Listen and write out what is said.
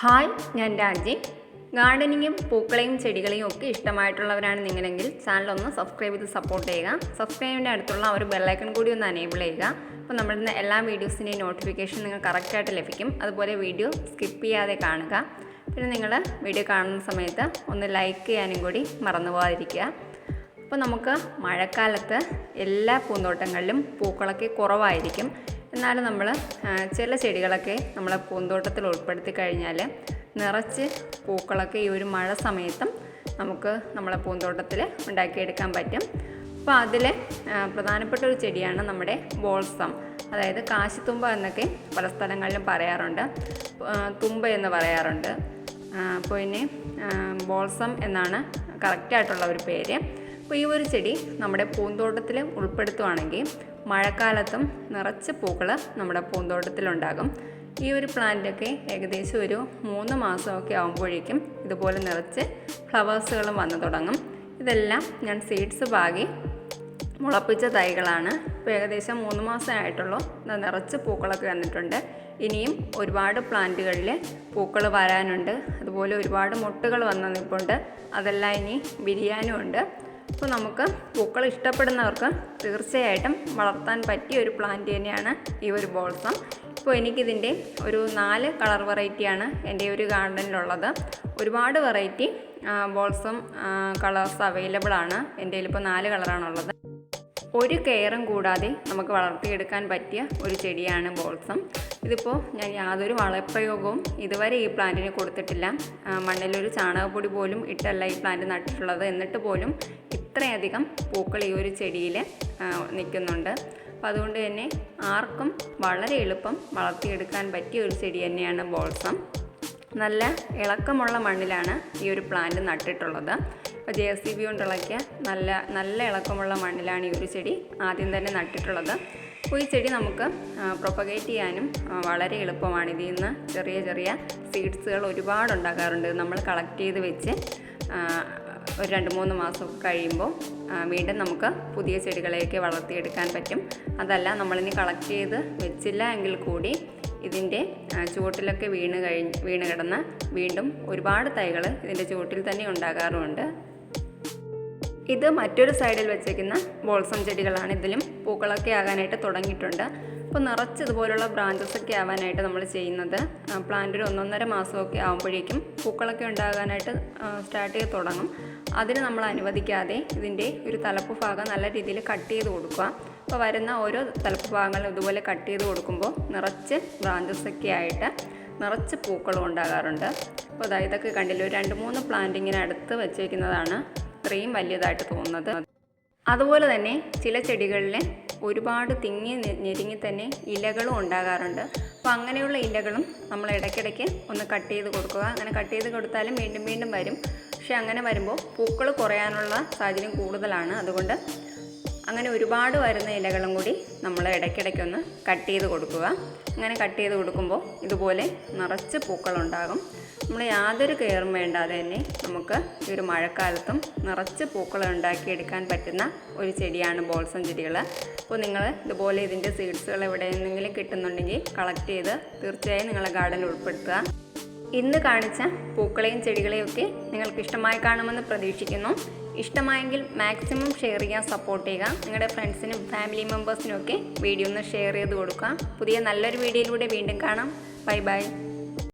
Hi ഞാൻ രാജി. ഗാർഡനിങ്ങും പൂക്കളെയും ചെടികളെയും ഒക്കെ ഇഷ്ടമായിട്ടുള്ളവരാണ് നിങ്ങളെങ്കിൽ ചാനൽ ഒന്ന് സബ്സ്ക്രൈബ് ചെയ്ത് സപ്പോർട്ട് ചെയ്യുക. സബ്സ്ക്രൈബിന്റെ അടുത്തുള്ള ഒരു ബെല്ലൈക്കൺ കൂടി ഒന്ന് എനേബിൾ ചെയ്യുക. അപ്പോൾ നമ്മുടെ എല്ലാ വീഡിയോസിന്റെയും നോട്ടിഫിക്കേഷൻ നിങ്ങൾ കറക്റ്റായിട്ട് ലഭിക്കും. അതുപോലെ വീഡിയോ സ്കിപ്പ് ചെയ്യാതെ കാണുക. പിന്നെ നിങ്ങൾ വീഡിയോ കാണുന്ന സമയത്ത് ഒന്ന് ലൈക്ക് ചെയ്യാനും കൂടി മറന്നു പോകാതിരിക്കുക. അപ്പോൾ നമുക്ക് മഴക്കാലത്ത് എല്ലാ പൂന്തോട്ടങ്ങളിലും പൂക്കളൊക്കെ കുറവായിരിക്കും. എന്നാലും നമ്മൾ ചില ചെടികളൊക്കെ നമ്മളെ പൂന്തോട്ടത്തിൽ ഉൾപ്പെടുത്തി കഴിഞ്ഞാൽ നിറച്ച് പൂക്കളൊക്കെ ഈ ഒരു മഴ സമയത്തും നമുക്ക് നമ്മളെ പൂന്തോട്ടത്തിൽ ഉണ്ടാക്കിയെടുക്കാൻ പറ്റും. അപ്പോൾ അതിൽ പ്രധാനപ്പെട്ട ഒരു ചെടിയാണ് നമ്മുടെ ബോൾസം. അതായത് കാശിത്തുമ്പ എന്നൊക്കെ പല സ്ഥലങ്ങളിലും പറയാറുണ്ട്. തുമ്പ എന്ന് പറയാറുണ്ട്. പിന്നെ ബോൾസം എന്നാണ് കറക്റ്റായിട്ടുള്ള ഒരു പേര്. അപ്പോൾ ഈ ഒരു ചെടി നമ്മുടെ പൂന്തോട്ടത്തിൽ ഉൾപ്പെടുത്തുവാണെങ്കിൽ മഴക്കാലത്തും നിറച്ച് പൂക്കൾ നമ്മുടെ പൂന്തോട്ടത്തിലുണ്ടാകും. ഈ ഒരു പ്ലാന്റൊക്കെ ഏകദേശം ഒരു മൂന്ന് മാസമൊക്കെ ആകുമ്പോഴേക്കും ഇതുപോലെ നിറച്ച് ഫ്ലവേഴ്സുകളും വന്നു തുടങ്ങും. ഇതെല്ലാം ഞാൻ സീഡ്സ് പാകി മുളപ്പിച്ച തൈകളാണ്. ഇപ്പോൾ ഏകദേശം മൂന്ന് മാസമായിട്ടുള്ളൂ നിറച്ച് പൂക്കളൊക്കെ വന്നിട്ടുണ്ട്. ഇനിയും ഒരുപാട് പ്ലാന്റുകളിൽ പൂക്കൾ വരാനുണ്ട്. അതുപോലെ ഒരുപാട് മുട്ടുകൾ വന്നു നിൽപ്പുണ്ട് അതെല്ലാം ഇനി വിരിയാനും ഉണ്ട് അപ്പോൾ നമുക്ക് പൂക്കൾ ഇഷ്ടപ്പെടുന്നവർക്ക് തീർച്ചയായിട്ടും വളർത്താൻ പറ്റിയ ഒരു പ്ലാന്റ് തന്നെയാണ് ഈ ഒരു ബോൾസം ഇപ്പോൾ എനിക്കിതിന്റെ ഒരു നാല് കളർ വെറൈറ്റിയാണ് എന്റെ ഒരു ഗാർഡനിലുള്ളത് ഒരുപാട് വെറൈറ്റി ബോൾസം കളേഴ്സ് അവൈലബിൾ ആണ്. എന്റെ കയ്യിലിപ്പോൾ നാല് കളറാണുള്ളത് ഒരു കെയറും കൂടാതെ നമുക്ക് വളർത്തിയെടുക്കാൻ പറ്റിയ ഒരു ചെടിയാണ് ബോൾസം. ഇതിപ്പോൾ ഞാൻ യാതൊരു വളപ്രയോഗവും ഇതുവരെ ഈ പ്ലാന്റിന് കൊടുത്തിട്ടില്ല. മണ്ണിലൊരു ചാണകപ്പൊടി പോലും ഇട്ടല്ല ഈ പ്ലാന്റ് നട്ടിട്ടുള്ളത്. എന്നിട്ട് പോലും ഇത്രയധികം പൂക്കൾ ഈ ഒരു ചെടിയിൽ നിൽക്കുന്നുണ്ട്. അപ്പോൾ അതുകൊണ്ട് തന്നെ ആർക്കും വളരെ എളുപ്പം വളർത്തിയെടുക്കാൻ പറ്റിയ ഒരു ചെടി തന്നെയാണ് ബോൾസം. നല്ല ഇളക്കമുള്ള മണ്ണിലാണ് ഈ ഒരു പ്ലാന്റ് നട്ടിട്ടുള്ളത്. അപ്പോൾ ജെ സി ബി കൊണ്ട് ഇളക്കിയ നല്ല നല്ല ഇളക്കമുള്ള മണ്ണിലാണ് ഈ ഒരു ചെടി ആദ്യം തന്നെ നട്ടിട്ടുള്ളത്. അപ്പോൾ ഈ ചെടി നമുക്ക് പ്രൊപ്പഗേറ്റ് ചെയ്യാനും വളരെ എളുപ്പമാണ്. ഇതിൽ നിന്ന് ചെറിയ ചെറിയ സീഡ്സുകൾ ഒരുപാട് ഉണ്ടാക്കാറുണ്ട് നമ്മൾ കളക്ട് ചെയ്ത് വെച്ച് ഒരു രണ്ട് മൂന്ന് മാസം കഴിയുമ്പോൾ വീണ്ടും നമുക്ക് പുതിയ ചെടികളെയൊക്കെ വളർത്തിയെടുക്കാൻ പറ്റും. അതല്ല നമ്മളിനി കളക്ട് ചെയ്ത് വെച്ചില്ല എങ്കിൽ കൂടി ഇതിന്റെ ചുവട്ടിലൊക്കെ വീണ് കഴിഞ്ഞ് വീണ് കിടന്ന് വീണ്ടും ഒരുപാട് തൈകൾ ഇതിന്റെ ചുവട്ടിൽ തന്നെ ഉണ്ടാകാറുമുണ്ട്. ഇത് മറ്റൊരു സൈഡിൽ വെച്ചേക്കുന്ന ബോൾസം ചെടികളാണ്. ഇതിലും പൂക്കളൊക്കെ ആകാനായിട്ട് തുടങ്ങിയിട്ടുണ്ട്. അപ്പോൾ നിറച്ച് ഇതുപോലുള്ള ബ്രാഞ്ചസ് ഒക്കെ ആവാനായിട്ട് നമ്മൾ ചെയ്യുന്നത്. പ്ലാന്റ് ഒരു ഒന്നൊന്നര മാസമൊക്കെ ആകുമ്പോഴേക്കും പൂക്കളൊക്കെ ഉണ്ടാകാനായിട്ട് സ്റ്റാർട്ട് ചെയ്ത് തുടങ്ങും. അതിന് നമ്മൾ അനുവദിക്കാതെ ഇതിന്റെ ഒരു തലപ്പ് ഭാഗം നല്ല രീതിയിൽ കട്ട് ചെയ്ത് കൊടുക്കുക. അപ്പോൾ വരുന്ന ഓരോ തലപ്പ് ഭാഗങ്ങളും ഇതുപോലെ കട്ട് ചെയ്ത് കൊടുക്കുമ്പോൾ നിറച്ച് ബ്രാഞ്ചസ് ഒക്കെ ആയിട്ട് നിറച്ച് പൂക്കളും ഉണ്ടാകാറുണ്ട്. അപ്പോൾ അതായത് ഇതൊക്കെ കണ്ടില്ല? ഒരു രണ്ട് മൂന്ന് പ്ലാന്റ് അടുത്ത് വെച്ചേക്കുന്നതാണ്. ഇത്രയും വലിയതായിട്ട് തോന്നുന്നത്. അതുപോലെ തന്നെ ചില ചെടികളിൽ ഒരുപാട് തിങ്ങി ഞെരുങ്ങി തന്നെ ഇലകളും ഉണ്ടാകാറുണ്ട്. അപ്പോൾ അങ്ങനെയുള്ള ഇലകളും നമ്മൾ ഇടയ്ക്കിടയ്ക്ക് ഒന്ന് കട്ട് ചെയ്ത് കൊടുക്കുക. അങ്ങനെ കട്ട് ചെയ്ത് കൊടുത്താലും വീണ്ടും വീണ്ടും വരും. പക്ഷേ അങ്ങനെ വരുമ്പോൾ പൂക്കൾ കുറയാനുള്ള സാഹചര്യം കൂടുതലാണ്. അതുകൊണ്ട് അങ്ങനെ ഒരുപാട് വരുന്ന ഇലകളും കൂടി നമ്മൾ ഇടയ്ക്കിടയ്ക്കൊന്ന് കട്ട് ചെയ്ത് കൊടുക്കുക. അങ്ങനെ കട്ട് ചെയ്ത് കൊടുക്കുമ്പോൾ ഇതുപോലെ നിറച്ച് പൂക്കളുണ്ടാകും. നമ്മൾ യാതൊരു കെയറും വേണ്ടാതെ തന്നെ നമുക്ക് ഈ ഒരു മഴക്കാലത്തും നിറച്ച് പൂക്കൾ ഉണ്ടാക്കിയെടുക്കാൻ പറ്റുന്ന ഒരു ചെടിയാണ് ബോൾസം ചെടികൾ. അപ്പോൾ നിങ്ങൾ ഇതുപോലെ ഇതിന്റെ സീഡ്സുകൾ എവിടെ നിന്നെങ്കിലും കിട്ടുന്നുണ്ടെങ്കിൽ കളക്ട് ചെയ്ത് തീർച്ചയായും നിങ്ങളെ ഗാർഡനിൽ ഉൾപ്പെടുത്തുക. ഇന്ന് കാണിച്ച പൂക്കളെയും ചെടികളെയും ഒക്കെ നിങ്ങൾക്ക് ഇഷ്ടമായി കാണുമെന്ന് പ്രതീക്ഷിക്കുന്നു. ഇഷ്ടമായെങ്കിൽ മാക്സിമം ഷെയർ ചെയ്യാൻ സപ്പോർട്ട് ചെയ്യുക. നിങ്ങളുടെ ഫ്രണ്ട്സിനും ഫാമിലി മെമ്പേഴ്സിനും ഒക്കെ വീഡിയോ ഒന്ന് ഷെയർ ചെയ്ത് കൊടുക്കുക. പുതിയ നല്ലൊരു വീഡിയോയിലൂടെ വീണ്ടും കാണാം. Bye bye